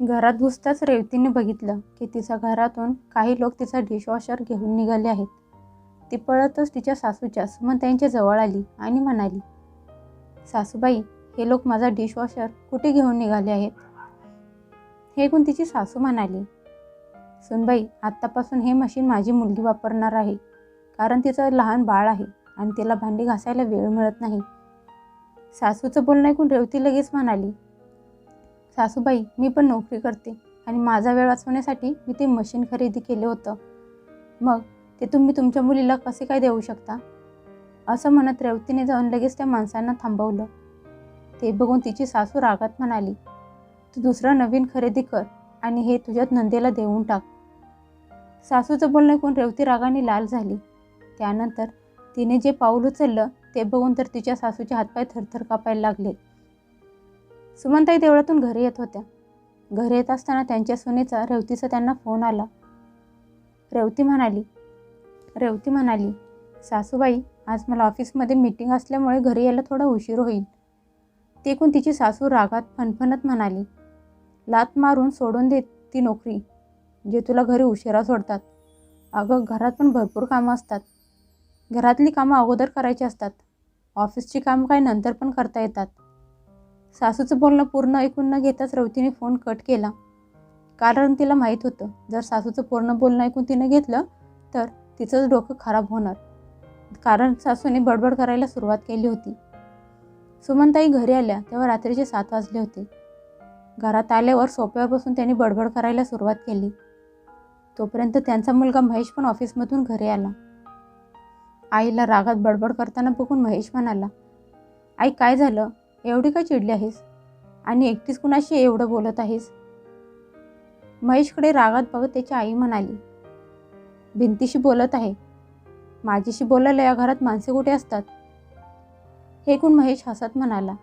घरात घुसताच रेवतीने बघितलं की तिच्या घरातून काही लोक तिचा डिशवॉशर घेऊन निघाले आहेत. ती पळतच तिच्या सासूच्या त्यांच्या जवळ आली आणि म्हणाली सासूबाई हे लोक माझा डिशवॉशर कुठे घेऊन निघाले आहेत? हे ऐकून तिची सासू म्हणाली सुनबाई आत्तापासून हे मशीन माझी मुलगी वापरणार आहे कारण तिचं लहान बाळ आहे आणि तिला भांडी घासायला वेळ मिळत नाही. सासूचं बोलणं ऐकून रेवती लगेच म्हणाली सासूबाई मी पण नोकरी करते आणि माझा वेळ वाचवण्यासाठी मी ते मशीन खरेदी केलं होतं. मग ते तुम्ही तुमच्या मुलीला कसे काय देऊ शकता? असं म्हणत रेवतीने जाऊन लगेच त्या माणसांना थांबवलं. ते बघून तिची सासू रागात म्हणाली तू दुसरं नवीन खरेदी कर आणि हे तुझ्यात नंदेला देऊन टाक. सासूचं बोलणं ऐकून रेवती रागाने लाल झाली. त्यानंतर तिने जे पाऊल उचललं ते बघून तर तिच्या सासूचे हातपाय थरथर कापायला लागले सुमनताई देवळातून घरी येत होत्या. घरी येत असताना त्यांच्या सुनेचा रेवतीचा त्यांना फोन आला. रेवती म्हणाली रेवती म्हणाली सासूबाई आज मला ऑफिसमध्ये मीटिंग असल्यामुळे घरी यायला थोडा उशीर होईल. ते ऐकून तिची सासू रागात फणफणत म्हणाली लात मारून सोडून दे ती नोकरी जे तुला घरी उशिरा सोडतात. अगं घरात पण भरपूर कामं असतात. घरातली कामं अगोदर करायची असतात. ऑफिसची कामं काय नंतर पण करता येतात. सासूचं बोलणं पूर्ण ऐकून न घेताच रवतीने फोन कट केला. कारण तिला माहीत होतं जर सासूचं पूर्ण बोलणं ऐकून तिनं घेतलं तर तिचंच डोकं खराब होणार. कारण सासूने बडबड करायला सुरुवात केली होती. सुमनताई घरी आल्या तेव्हा रात्रीचे सात वाजले होते. घरात आल्यावर सोप्यावर बसून त्यांनी बडबड करायला सुरुवात केली. तोपर्यंत त्यांचा मुलगा महेश पण ऑफिसमधून घरी आला. आईला रागात बडबड करताना बघून महेश म्हणाला आई काय झालं? एवढी का चिडली आहेस? आणि एकटीच कुणाशी एवढं बोलत आहेस? महेशकडे रागात बघत त्याची आई म्हणाली भिंतीशी बोलत आहे. माझीशी बोलायला या घरात माणसे कुठे असतात? हे ऐकून महेश हसत म्हणाला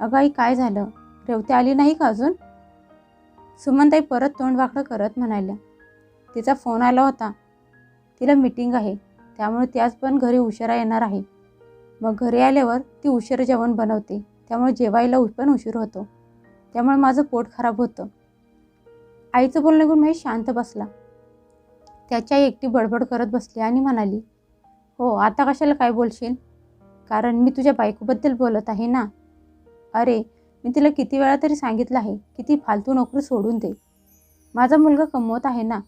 अगं आई काय झालं? रेवती आली नाही का अजून? सुमनताई परत तोंड वाकडं करत म्हणाल्या तिचा फोन आला होता. तिला मीटिंग आहे. त्यामुळे ती आज पण घरी उशिरा येणार आहे. मग घरी आल्यावर ती उशीर जेवण बनवते. त्यामुळे जेवायला पण उशीर होतो. त्यामुळे माझं पोट खराब होतं. आईचं बोलणं ऐकून महेश शांत बसला. त्याची आई एकटी बडबड करत बसली आणि म्हणाली हो आता कशाला काय बोलशील? कारण मी तुझ्या बायकोबद्दल बोलत आहे ना. अरे मी तिला किती वेळा तरी सांगितलं आहे की ती फालतू नोकरी सोडून दे. माझा मुलगा कमवत आहे ना.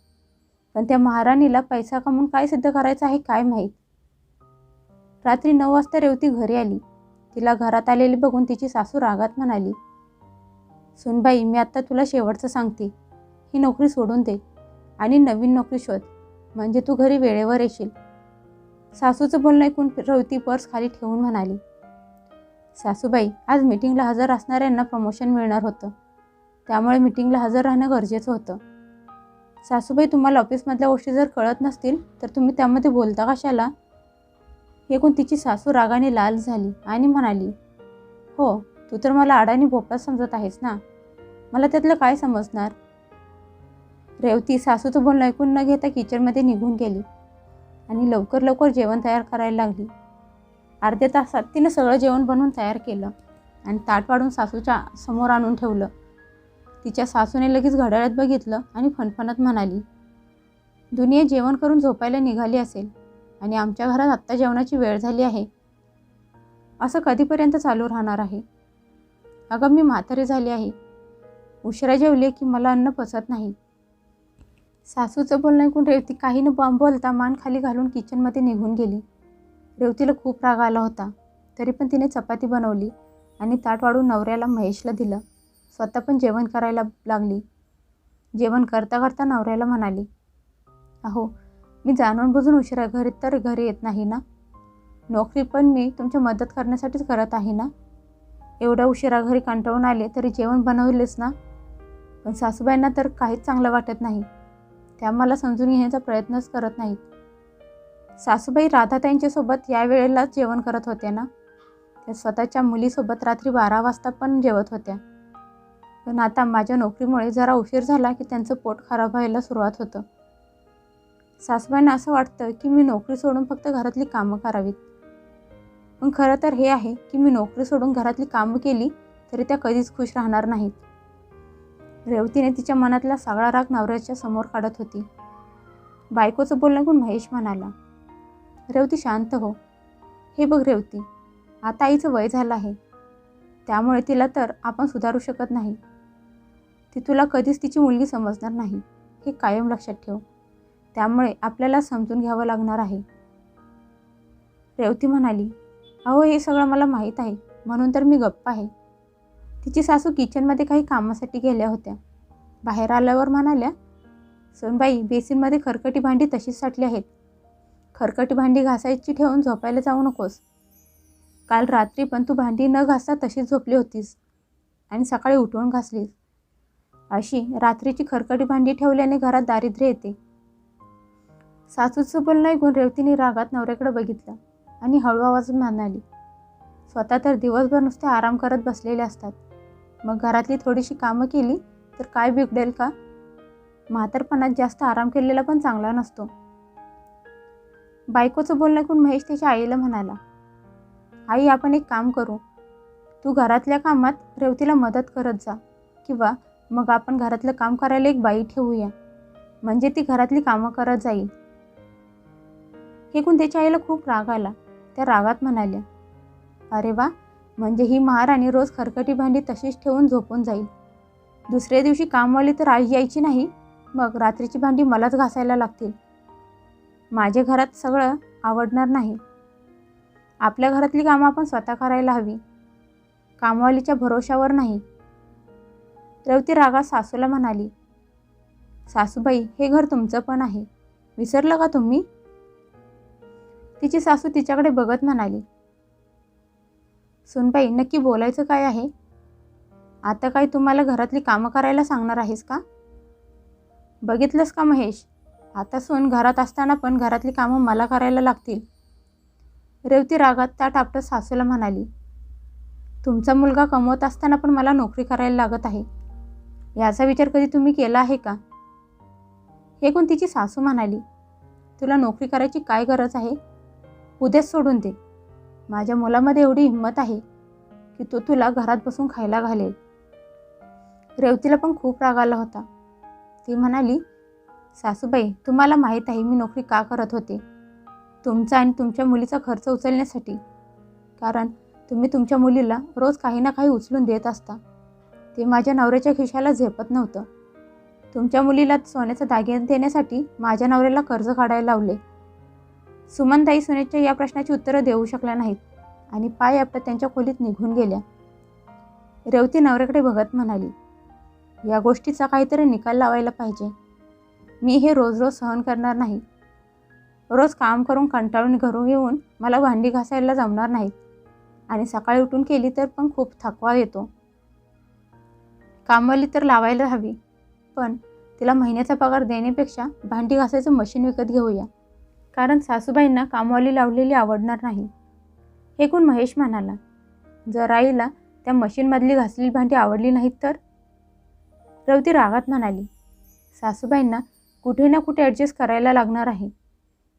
पण त्या महाराणीला पैसा कमवून काय सिद्ध करायचं आहे काय माहीत? रात्री नऊ वाजता रेवती घरी आली. तिला घरात आलेली बघून तिची सासू रागात म्हणाली सुनबाई मी आत्ता तुला शेवटचं सांगते. ही नोकरी सोडून दे आणि नवीन नोकरी शोध. म्हणजे तू घरी वेळेवर येशील. सासूचं बोलणं ऐकून रेवती पर्स खाली ठेवून म्हणाली सासूबाई आज मीटिंगला हजर असणाऱ्यांना प्रमोशन मिळणार होतं. त्यामुळे मीटिंगला हजर राहणं गरजेचं होतं. सासूबाई तुम्हाला ऑफिसमधल्या गोष्टी जर कळत नसतील तर तुम्ही त्यामध्ये बोलता कशाला? हे ऐकून तिची सासू रागाने लाल झाली आणि म्हणाली हो तू तर मला अडाणी भोपळा समजत आहेस ना? मला त्यातलं काय समजणार? रेवती सासूचं बोलणं ऐकून न घेता किचनमध्ये निघून गेली आणि लवकर लवकर जेवण तयार करायला लागली. अर्ध्या तासात तिनं सगळं जेवण बनवून तयार केलं आणि ताट वाढून सासूच्या समोर आणून ठेवलं. तिच्या सासूने लगेच घड्याळ्यात बघितलं आणि फणफणत म्हणाली दुनिया जेवण करून झोपायला निघाली असेल. आणि आमच्या घरात आत्ता जेवणाची वेळ झाली आहे. असं कधीपर्यंत चालू राहणार आहे? अगं मी म्हातारी झाली आहे. उशिरा जेवले की मला अन्न पचत नाही. सासूचं बोलणं ऐकून रेवती काही न बॉम्ब बोलता मान खाली घालून किचनमध्ये निघून गेली. रेवतीला खूप राग आला होता. तरी पण तिने चपाती बनवली आणि ताट वाढून नवऱ्याला महेशला दिलं. स्वतः पण जेवण करायला लागली. जेवण करता करता नवऱ्याला म्हणाली अहो मी जाणून बुजून उशिरा घरी तर घरी येत नाही ना? नोकरी पण मी तुमची मदत करण्यासाठीच करत आहे ना? एवढ्या उशिरा घरी कंटाळून आले तरी जेवण बनवलेच ना? पण सासूबाईंना तर काहीच चांगलं वाटत नाही. त्या मला समजून घेण्याचा प्रयत्नच करत नाहीत. सासूबाई राधाताईंच्यासोबत या वेळेलाच जेवण करत होत्या ना? त्या स्वतःच्या मुलीसोबत रात्री बारा वाजता पण जेवत होत्या. पण आता माझ्या नोकरीमुळे जरा उशीर झाला की त्यांचं पोट खराब व्हायला सुरुवात होतं. सासूबाईंना असं वाटतं की मी नोकरी सोडून फक्त घरातली कामं करावीत. पण खरं तर हे आहे की मी नोकरी सोडून घरातली कामं केली तरी त्या कधीच खुश राहणार नाहीत. रेवतीने तिच्या मनातला सगळा राग नवऱ्याच्या समोर काढत होती. बायकोचं बोलणं ऐकून महेश म्हणाला. रेवती शांत हो. हे बघ रेवती आता आईचं वय झालं आहे. त्यामुळे तिला तर आपण सुधारू शकत नाही. ती तुला कधीच तिची मुलगी समजणार नाही. हे कायम लक्षात ठेव. त्यामुळे आपल्याला समजून घ्यावं लागणार आहे. रेवती म्हणाली अहो हे सगळं मला माहीत आहे. म्हणून तर मी गप्प आहे. तिची सासू किचनमध्ये काही कामासाठी गेल्या होत्या. बाहेर आल्यावर म्हणाल्या सोनबाई बेसिनमध्ये खरकटी भांडी तशीच साठली आहेत. खरकटी भांडी घासायची ठेवून झोपायला जाऊ नकोस. काल रात्री पण तू भांडी न घासता तशीच झोपली होतीस आणि सकाळी उठवून घासलीस. अशी रात्रीची खरकटी भांडी ठेवल्याने घरात दारिद्र्य येते. सासूचं बोलणं ऐकून रेवतीने रागात नवऱ्याकडे बघितलं आणि हळू आवाज म्हणाली स्वतः तर दिवसभर नुसते आराम करत बसलेले असतात. मग घरातली थोडीशी कामं केली तर काय बिघडेल का? म्हातारपणात जास्त आराम केलेला पण चांगला नसतो. बायकोचं बोलणं ऐकून महेश त्याच्या आईला म्हणाला आई आपण एक काम करू. तू घरातल्या कामात रेवतीला मदत करत जा किंवा मग आपण घरातलं काम करायला एक बाई ठेवूया. म्हणजे ती घरातली कामं करत जाईल. ऐकून त्याच्या आईला खूप राग आला. त्या रागात म्हणाल्या अरे वा म्हणजे ही महाराणी रोज खरकटी भांडी तशीच ठेवून झोपून जाईल. दुसऱ्या दिवशी कामवाली तर आई यायची नाही मग रात्रीची भांडी मलाच घासायला लागतील. माझ्या घरात सगळं आवडणार नाही. आपल्या घरातली कामं आपण स्वतः करायला हवी. कामवालीच्या भरोशावर नाही. रेवती रागा सासूला म्हणाली सासूबाई हे घर तुमचं पण आहे. विसरलं का तुम्ही? तिची सासू तिच्याकडे बघत म्हणाली सुनबाई नक्की बोलायचं काय आहे? आता काय तुम्हाला घरातली कामं करायला सांगणार आहेस का? बघितलंस का महेश? आता सून घरात असताना पण घरातली कामं मला करायला लागतील. रेवती रागात त्या टापटत सासूला म्हणाली तुमचा मुलगा कमवत असताना पण मला नोकरी करायला लागत आहे. याचा विचार कधी तुम्ही केला आहे का? हे कोण तिची सासू म्हणाली तुला नोकरी करायची काय गरज आहे? उद्याच सोडून दे. माझ्या मुलामध्ये एवढी हिंमत आहे की तो तुला घरात बसून खायला घालेल. रेवतीला पण खूप राग आला होता. ती म्हणाली सासूबाई तुम्हाला माहीत आहे मी नोकरी का करत होते? तुमचा आणि तुमच्या मुलीचा खर्च उचलण्यासाठी. कारण तुम्ही तुमच्या मुलीला रोज काही ना काही उचलून देत असता. ते माझ्या नवऱ्याच्या खिशाला झेपत नव्हतं. तुमच्या मुलीला सोन्याचा दागिने देण्यासाठी माझ्या नवऱ्याला कर्ज काढायला लावले. सुमनताई सुनेच्या या प्रश्नाची उत्तरं देऊ शकल्या नाहीत. आणि पाय आपटत त्यांच्या खोलीत निघून गेल्या. रेवती नवऱ्याकडे बघत म्हणाली या गोष्टीचा काहीतरी निकाल लावायला पाहिजे. मी हे रोज रोज सहन करणार नाही. रोज काम करून कंटाळून घरून येऊन मला भांडी घासायला जमणार नाहीत. आणि सकाळी उठून केली तर पण खूप थकवा येतो. कामवाली तर लावायला हवी. पण तिला महिन्याचा पगार देण्यापेक्षा भांडी घासायचं मशीन विकत घेऊया. कारण सासूबाईंना कामवाली लावलेली आवडणार नाही. एकूण महेश म्हणाला जर आईला त्या मशीनमधली घासलेली भांडी आवडली नाहीत तर? रवती रागात म्हणाली सासूबाईंना कुठे ना कुठे ॲडजस्ट करायला लागणार आहे.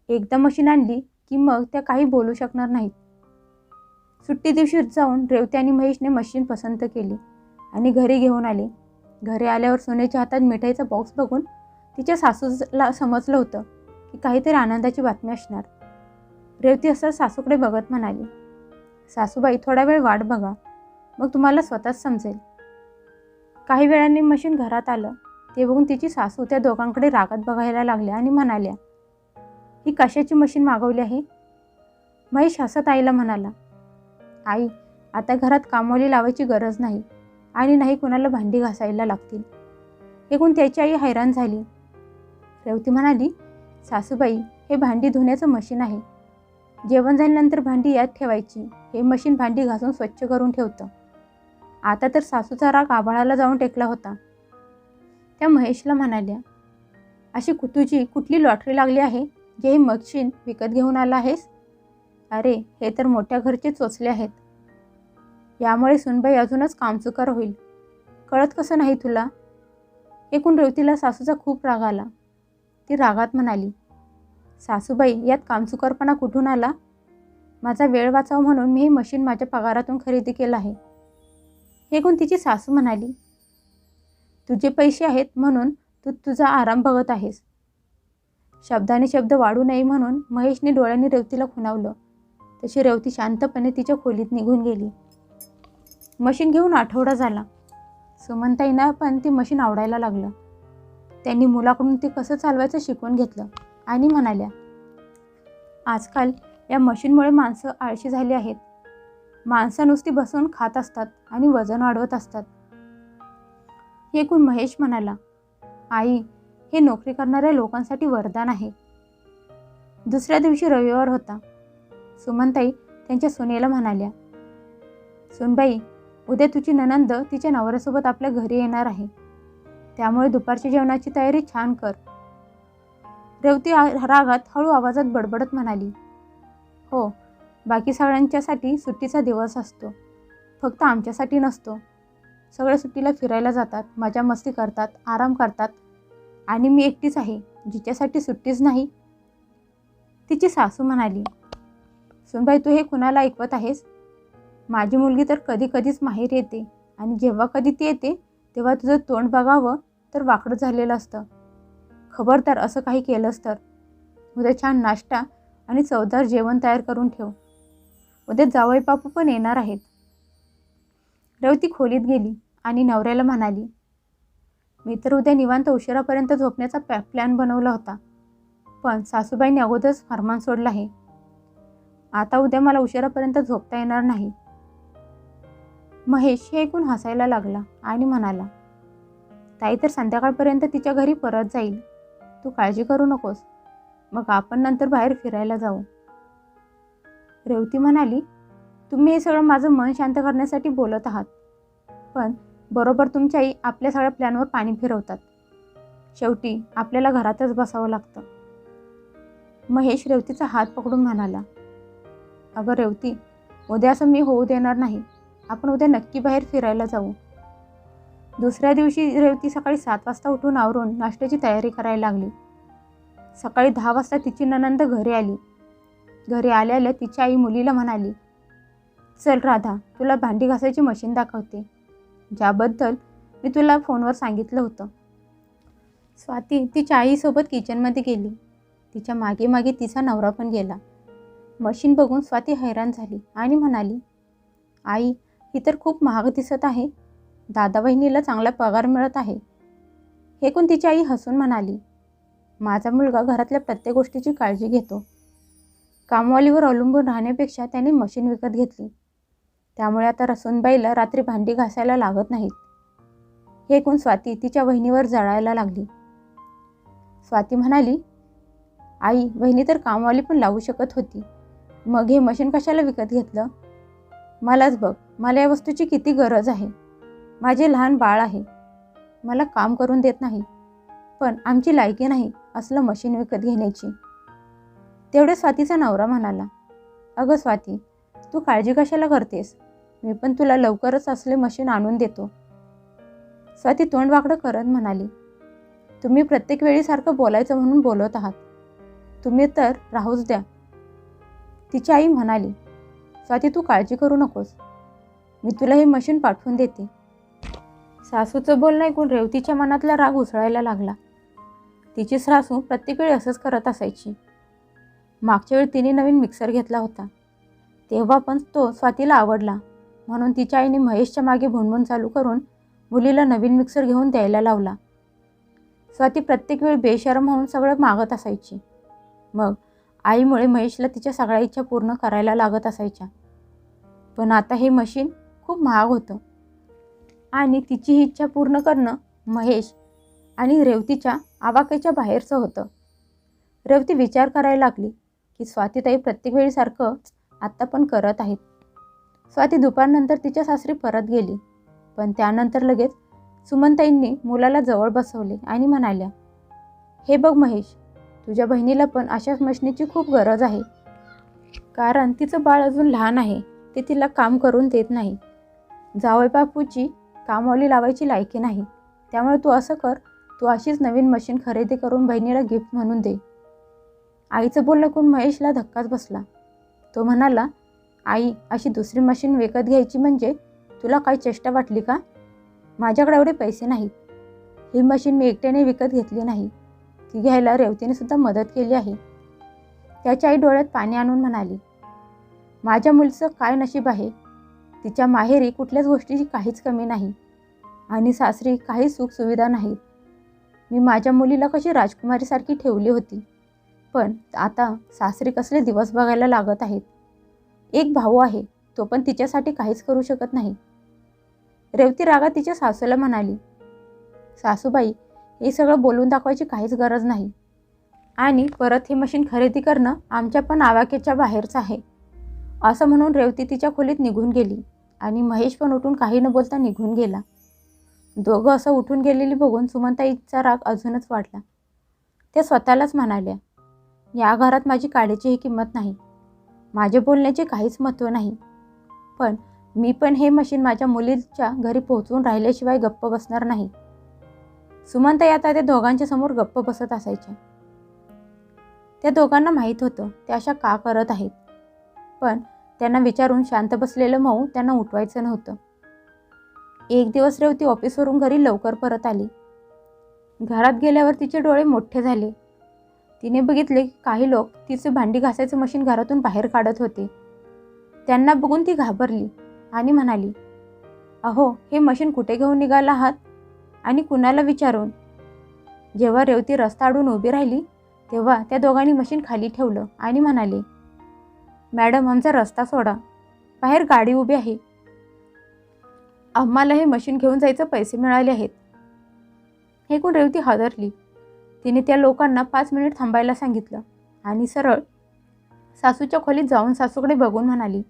एकदा मशीन आणली की मग त्या काही बोलू शकणार नाहीत. सुट्टी दिवशी जाऊन रेवती आणि महेशने मशीन पसंत केली आणि घरी घेऊन आले. घरी आल्यावर सोन्याच्या हातात मिठाईचा बॉक्स बघून तिच्या सासूला समजलं होतं की काहीतरी आनंदाची बातमी असणार. रेवती असं सासूकडे बघत म्हणाली सासूबाई थोडा वेळ वाट बघा. मग तुम्हाला स्वतःच समजेल. काही वेळाने मशीन घरात आलं. ते बघून तिची सासू त्या दोघांकडे रागात बघायला लागल्या आणि म्हणाल्या ही कशाची मशीन मागवली आहे? महेश हसत आईला म्हणाला आई आता घरात कामवली लावायची गरज नाही आणि नाही कुणाला भांडी घासायला लागतील. एकूण त्याची आई हैराण झाली. रेवती म्हणाली सासूबाई हे भांडी धुण्याचं मशीन आहे. जेवण झाल्यानंतर भांडी यात ठेवायची. हे मशीन भांडी घासून स्वच्छ करून ठेवतं. आता तर सासूचा राग आभाळाला जाऊन टेकला होता. त्या महेशला म्हणाल्या अशी तुझी कुठली लॉटरी लागली आहे? जे हे मशीन विकत घेऊन आला आहेस? अरे हे तर मोठ्या घरचे चोचले आहेत. यामुळे सुनबाई अजूनच कामचुकार होईल. कळत कसं नाही तुला? एकूण रेवतीला सासूचा खूप राग आला. ती रागात म्हणाली सासूबाई यात कामचुकारपणा कुठून आला? माझा वेळ वाचावा म्हणून मी मशीन माझ्या पगारातून खरेदी केलं आहे. हे गुण तिची सासू म्हणाली तुझे पैसे आहेत म्हणून तू तुझा आराम बघत आहेस. शब्दाने शब्द वाढू नये म्हणून महेशने डोळ्यांनी रेवतीला खुणावलं. तशी रेवती शांतपणे तिच्या खोलीत निघून गेली. मशीन घेऊन आठवडा झाला. सुमनताईंना पण ती मशीन आवडायला लागलं. त्यांनी मुलाकडून ते कसं चालवायचं शिकवून घेतलं आणि म्हणाल्या आजकाल या मशीनमुळे माणसं आळशी झाली आहेत. माणसं नुसती बसून खात असतात आणि वजन वाढवत असतात. हे ऐकून महेश म्हणाला आई हे नोकरी करणाऱ्या लोकांसाठी वरदान आहे. दुसऱ्या दिवशी रविवार होता. सुमनताई त्यांच्या सुनेला म्हणाल्या सुनबाई उद्या तुझी ननंद तिच्या नवऱ्यासोबत आपल्या घरी येणार आहे. त्यामुळे दुपारच्या जेवणाची तयारी छान कर. रेवती आ- रागात हळू आवाजात बडबडत म्हणाली हो बाकी सगळ्यांच्यासाठी सुट्टीचा दिवस असतो. फक्त आमच्यासाठी नसतो. सगळे सुट्टीला फिरायला जातात मजा मस्ती करतात आराम करतात. आणि मी एकटीच आहे जिच्यासाठी सुट्टीच नाही. तिची सासू म्हणाली सुनबाई तू हे कुणाला ऐकवत आहेस? माझी मुलगी तर कधी कधीच माहेर येते आणि जेव्हा कधी ती येते तेव्हा तुझं तोंड बघावं तर वाकडं झालेलं असतं. खबरदार असं काही केलंस तर. उद्या छान नाश्ता आणि चवदार जेवण तयार करून ठेव. उद्या जावई बापू पण येणार आहेत. रवती खोलीत गेली आणि नवऱ्याला म्हणाली मी तर उद्या निवांत उशिरापर्यंत झोपण्याचा पॅ प्लॅन बनवला होता. पण सासूबाईंनी अगोदरच फरमान सोडलं आहे. आता उद्या मला उशिरापर्यंत झोपता येणार नाही. महेश हे ऐकून हसायला लागला आणि म्हणाला ताई तर संध्याकाळपर्यंत तिच्या घरी परत जाईल. तू काळजी करू नकोस. मग आपण नंतर बाहेर फिरायला जाऊ. रेवती म्हणाली तुम्ही हे सगळं माझं मन शांत करण्यासाठी बोलत आहात. पण बरोबर तुमची आई आपल्या सगळ्या प्लॅनवर पाणी फिरवतात. शेवटी आपल्याला घरातच बसावं लागतं. महेश रेवतीचा हात पकडून म्हणाला अगं रेवती उद्या असं मी होऊ देणार नाही. आपण उद्या नक्की बाहेर फिरायला जाऊ. दुसऱ्या दिवशी रेवती सकाळी सात वाजता उठून आवरून नाश्त्याची तयारी करायला लागली. सकाळी दहा वाजता तिची ननंद घरी आली. घरी आल्याला तिची आई मुलीला म्हणाली चल राधा तुला भांडी घासायची मशीन दाखवते. ज्याबद्दल मी तुला फोनवर सांगितलं होतं. स्वाती तिच्या आईसोबत किचनमध्ये गेली. तिच्यामागे मागे तिचा नवरा पण गेला. मशीन बघून स्वाती हैराण झाली आणि म्हणाली आई ही तर खूप महाग दिसत आहे. दादा बहिणीला चांगला पगार मिळत आहे. हे कोण तिची आई हसून म्हणाली. माझा मुलगा घरातल्या प्रत्येक गोष्टीची काळजी घेतो. कामवालीवर अवलंबून राहण्यापेक्षा त्याने मशीन विकत घेतली. त्यामुळे आता रसूनबाईला रात्री भांडी घासायला लागत नाहीत. हे कोण स्वाती तिच्या बहिणीवर जळायला लागली. स्वाती म्हणाली आई बहिणी तर कामवाली पण लावू शकत होती. मग हे मशीन कशाला विकत घेतलं? मलाच बघ मला या वस्तूची किती गरज आहे. माझे लहान बाळ आहे. मला काम करून देत नाही. पण आमची लायकी नाही असलं मशीन विकत घेण्याची. तेवढे स्वातीचा नवरा म्हणाला अगं स्वाती तू काळजी कशाला करतेस? मी पण तुला लवकरच असले मशीन आणून देतो. स्वाती तोंड वाकडं करत म्हणाली तुम्ही प्रत्येक वेळीसारखं बोलायचं म्हणून बोलत आहात. तुम्ही तर राहूच द्या. तिची आई म्हणाली स्वाती तू काळजी करू नकोस. मी तुला हे मशीन पाठवून देते. सासूचं बोलणं ऐकून रेवतीच्या मनातला राग उसळायला लागला. तिची सासू प्रत्येक वेळी असंच करत असायची. मागच्या वेळी तिने नवीन मिक्सर घेतला होता. तेव्हा पण तो स्वातीला आवडला. म्हणून तिच्या आईने महेशच्या मागे भुणभुण चालू करून मुलीला नवीन मिक्सर घेऊन द्यायला लावला. स्वाती प्रत्येक वेळी बेशरम होऊन सगळं मागत असायची. मग आईमुळे महेशला तिच्या सगळ्या इच्छा पूर्ण करायला लागत असायच्या. पण आता हे मशीन खूप महाग होतं. आणि तिची ही इच्छा पूर्ण करणं महेश आणि रेवतीच्या आवाक्याच्या बाहेरचं होतं. रेवती विचार करायला लागली की स्वातीताई प्रत्येक वेळीसारखंच आत्ता पण करत आहेत. स्वाती दुपारनंतर तिच्या सासरी परत गेली पण त्यानंतर लगेच सुमनताईंनी मुलाला जवळ बसवले आणि म्हणाल्या हे बघ महेश तुझ्या बहिणीला पण अशाच मशनीची खूप गरज आहे. कारण तिचं बाळ अजून लहान आहे. ते तिला काम करून देत नाही. जावई बापूची कामवाली लावायची लायकी नाही. त्यामुळे तू असं कर तू अशीच नवीन मशीन खरेदी करून बहिणीला गिफ्ट म्हणून दे. आईचं बोलणं कोण महेशला धक्काच बसला. तो म्हणाला आई अशी दुसरी मशीन विकत घ्यायची म्हणजे तुला काही चेष्टा वाटली का? माझ्याकडे एवढे पैसे नाहीत. ही मशीन मी एकट्याने विकत घेतली नाही. ती घ्यायला रेवतीने सुद्धा मदत केली आहे. त्याच्या आई डोळ्यात पाणी आणून म्हणाली माझ्या मुलीचं काय नशीब आहे? तिच्या माहेरी कुठल्याच गोष्टीची काहीच कमी नाही. आणि सासरी काही सुखसुविधा नाहीत. मी माझ्या मुलीला कशी राजकुमारीसारखी ठेवली होती? पण आता सासरी कसले दिवस बघायला लागत आहेत? एक भाऊ आहे तो पण तिच्यासाठी काहीच करू शकत नाही. रेवती रागा तिच्या सासूला म्हणाली सासूबाई हे सगळं बोलून दाखवायची काहीच गरज नाही. आणि परत हे मशीन खरेदी करणं आमच्या पण आवाक्याच्या बाहेरचं आहे. असं म्हणून रेवती तिच्या खोलीत निघून गेली आणि महेश पण उठून काही न बोलता निघून गेला. दोघं असं उठून गेलेली बघून सुमंताईचा राग अजूनच वाढला. त्या स्वतःलाच म्हणाल्या या घरात माझी काडीचीही किंमत नाही. माझे बोलण्याचे काहीच महत्त्व नाही. पण मी पण हे मशीन माझ्या मुलीच्या घरी पोहोचवून राहिल्याशिवाय गप्प बसणार नाही. सुमंताई आता त्या दोघांच्या समोर गप्प बसत असायच्या. त्या दोघांना माहीत होतं त्या अशा का करत आहेत? पण त्यांना विचारून शांत बसलेलं मऊ त्यांना उठवायचं नव्हतं. एक दिवस रेवती ऑफिसवरून घरी लवकर परत आली. घरात गेल्यावर तिचे डोळे मोठे झाले. तिने बघितले की काही लोक तिचे भांडी घासायचं मशीन घरातून बाहेर काढत होते. त्यांना बघून ती घाबरली आणि म्हणाली अहो हे मशीन कुठे घेऊन निघाला आहात? आणि कुणाला विचारून. जेव्हा रेवती रस्ता अडून उभी राहिली तेव्हा त्या दोघांनी मशीन खाली ठेवलं आणि म्हणाले मॅडम आमचा रस्ता सोडा. बाहेर गाडी उभी आहे. आम्हाला हे मशीन घेऊन जायचं पैसे मिळाले आहेत. हे कोण रेवती हादरली. तिने त्या लोकांना पाच मिनिट थांबायला सांगितलं आणि सरळ सासूच्या खोलीत जाऊन सासूकडे बघून म्हणाली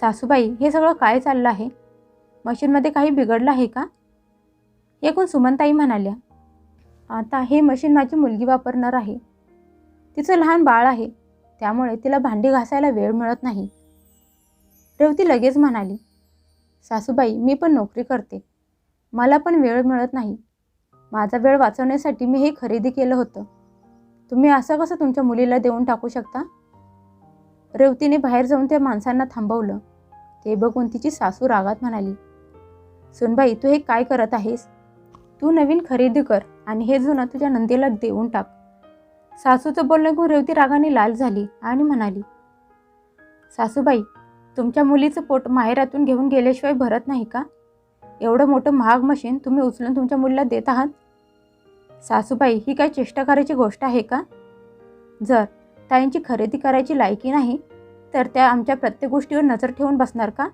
सासूबाई हे सगळं काय चाललं आहे? मशीनमध्ये काही बिघडलं आहे का? एकूण सुमनताई म्हणाल्या आता हे मशीन माझी मुलगी वापरणार आहे. तिचं लहान बाळ आहे. त्यामुळे तिला भांडी घासायला वेळ मिळत नाही. रेवती लगेच म्हणाली सासूबाई मी पण नोकरी करते. मला पण वेळ मिळत नाही. माझा वेळ वाचवण्यासाठी मी हे खरेदी केलं होतं. तुम्ही असं कसं तुमच्या मुलीला देऊन टाकू शकता? रेवतीने बाहेर जाऊन त्या माणसांना थांबवलं. ते बघून तिची सासू रागात म्हणाली सुनबाई तू हे काय करत आहेस? तू नवीन खरेदी कर आणि हे जुनं तुझ्या नंदीला देऊन टाक. सासूचं बोलणं ऐकून रेवती रागाने लाल झाली आणि म्हणाली सासूबाई तुमच्या मुलीचं पोट माहेरातून घेऊन गेल्याशिवाय भरत नाही का? एवढं मोठं महाग मशीन तुम्ही उचलून तुमच्या मुलीला देत आहात? सासूबाई ही काय चेष्टा करायची गोष्ट आहे का? जर ताईंची खरेदी करायची लायकी नाही तर त्या आमच्या प्रत्येक गोष्टीवर नजर ठेवून बसणार का?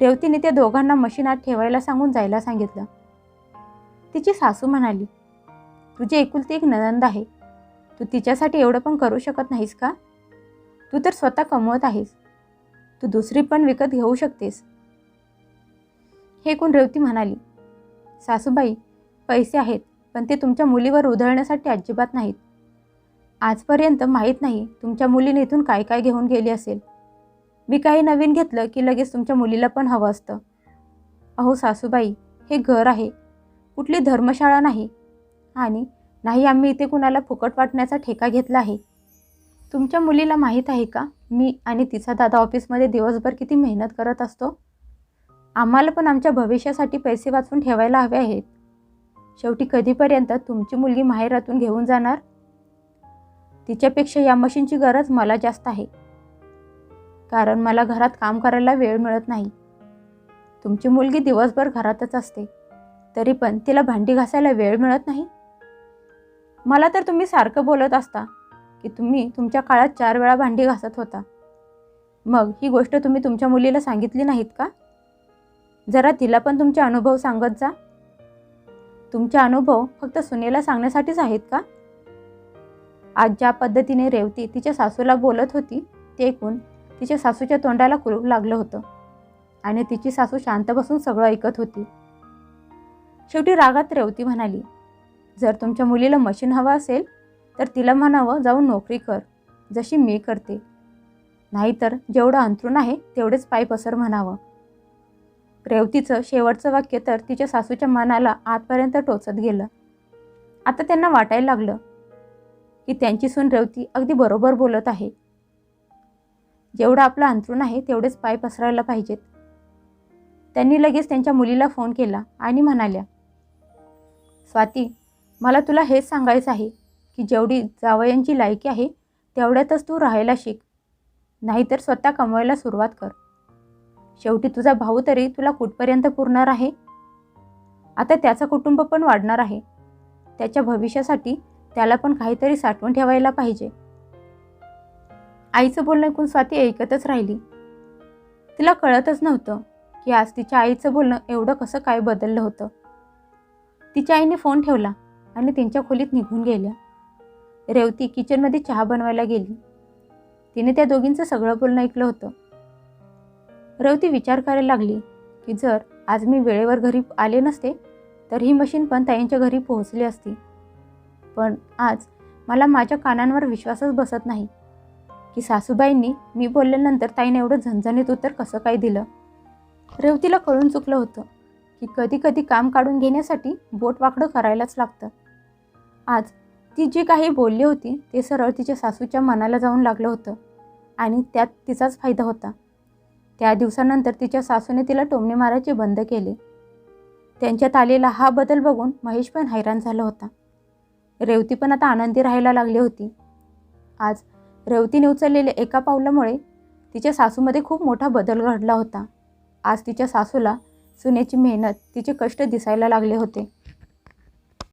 रेवतीने त्या दोघांना मशीनात ठेवायला सांगून जायला सांगितलं. तिची सासू म्हणाली तुझी एकुलती एक ननंद आहे. तू तिच्यासाठी एवढं पण करू शकत नाहीस का? तू तर स्वतः कमवत आहेस. तू दुसरी पण विकत घेऊ शकतेस. हे कोण रेवती म्हणाली? सासूबाई पैसे आहेत पण ते तुमच्या मुलीवर उधळण्यासाठी अजिबात नाहीत. आजपर्यंत माहीत नाही तुमच्या मुलीने इथून काय काय घेऊन गेली असेल. मी काही नवीन घेतलं की लगेच तुमच्या मुलीला पण हवं असतं. अहो सासूबाई हे घर आहे. कुठली धर्मशाळा नाही. आणि नाही आम्ही इथे कुणाला फुकट वाटण्याचा ठेका घेतला आहे. तुमच्या मुलीला माहीत आहे का? मी आणि तिचा दादा ऑफिसमध्ये दिवसभर किती मेहनत करत असतो? आम्हाला पण आमच्या भविष्यासाठी पैसे वाचून ठेवायला हवे आहेत. शेवटी कधीपर्यंत तुमची मुलगी माहेरातून घेऊन जाणार? तिच्यापेक्षा या मशीनची गरज मला जास्त आहे. कारण मला घरात काम करायला वेळ मिळत नाही. तुमची मुलगी दिवसभर घरातच असते. तरी पण तिला भांडी घासायला वेळ मिळत नाही? मला तर तुम्ही सारखं बोलत असता की तुम्ही तुमच्या काळात चार वेळा भांडी घासत होता. मग ही गोष्ट तुम्ही तुमच्या मुलीला सांगितली नाहीत का? जरा तिला पण तुमचे अनुभव सांगत जा. तुमचे अनुभव फक्त सुनेला सांगण्यासाठीच आहेत का? आज ज्या पद्धतीने रेवती तिच्या सासूला बोलत होती ते ऐकून तिच्या सासूच्या तोंडाला कुरूप लागलं होतं आणि तिची सासू शांत बसून सगळं ऐकत होती. शेवटी रागात रेवती म्हणाली जर तुमच्या मुलीला मशीन हवं असेल तर तिला म्हणावं जाऊन नोकरी कर जशी मी करते. नाहीतर जेवढं अंथरूण आहे तेवढेच पाय पसर म्हणावं. रेवतीचं शेवटचं वाक्य तर तिच्या सासूच्या मनाला आतपर्यंत टोचत गेलं. आता त्यांना वाटायला लागलं की त्यांची सून रेवती अगदी बरोबर बोलत आहे. जेवढं आपलं अंथरूण आहे तेवढेच पाय पसरायला पाहिजेत. त्यांनी लगेच त्यांच्या मुलीला फोन केला आणि म्हणाल्या स्वाती मला तुला हेच सांगायचं आहे की जेवढी जावयांची लायकी आहे तेवढ्यातच तू राहायला शिक. नाहीतर स्वतः कमवायला सुरुवात कर. शेवटी तुझा भाऊ तरी तुला कुठपर्यंत पुरणार आहे? आता त्याचं कुटुंब पण वाढणार आहे. त्याच्या भविष्यासाठी त्याला पण काहीतरी साठवून ठेवायला पाहिजे. आईचं बोलणं ऐकून स्वाती ऐकतच राहिली. तिला कळतच नव्हतं की आज तिच्या आईचं बोलणं एवढं कसं काय बदललं होतं. तिच्या आईने फोन ठेवला. आणि त्यांच्या खोलीत निघून गेल्या. रेवती किचनमध्ये चहा बनवायला गेली. तिने त्या दोघींचं सगळं बोलणं ऐकलं होतं. रेवती विचार करायला लागली की जर आज मी वेळेवर घरी आले नसते तर ही मशीन पण ताईंच्या घरी पोहोचली असती. पण आज मला माझ्या कानांवर विश्वासच बसत नाही की सासूबाईंनी मी बोलल्यानंतर ताईने एवढं झणझणीत उत्तर कसं काय दिलं. रेवतीला कळून चुकलं होतं की कधी कधी काम काढून घेण्यासाठी बोट वाकडं करायलाच लागतं. आज ती जी काही बोलली होती ते सरळ तिच्या सासूच्या मनाला जाऊन लागलं होतं आणि त्यात तिचाच फायदा होता. त्या दिवसानंतर तिच्या सासूने तिला टोमणे मारायचे बंद केले. त्यांच्यात आलेला हा बदल बघून महेश पण हैराण झाला होता. रेवती पण आता आनंदी राहायला लागली होती. आज रेवतीने उचललेल्या एका पावलामुळे तिच्या सासूमध्ये खूप मोठा बदल घडला होता. आज तिच्या सासूला सुनेची मेहनत तिचे कष्ट दिसायला लागले होते.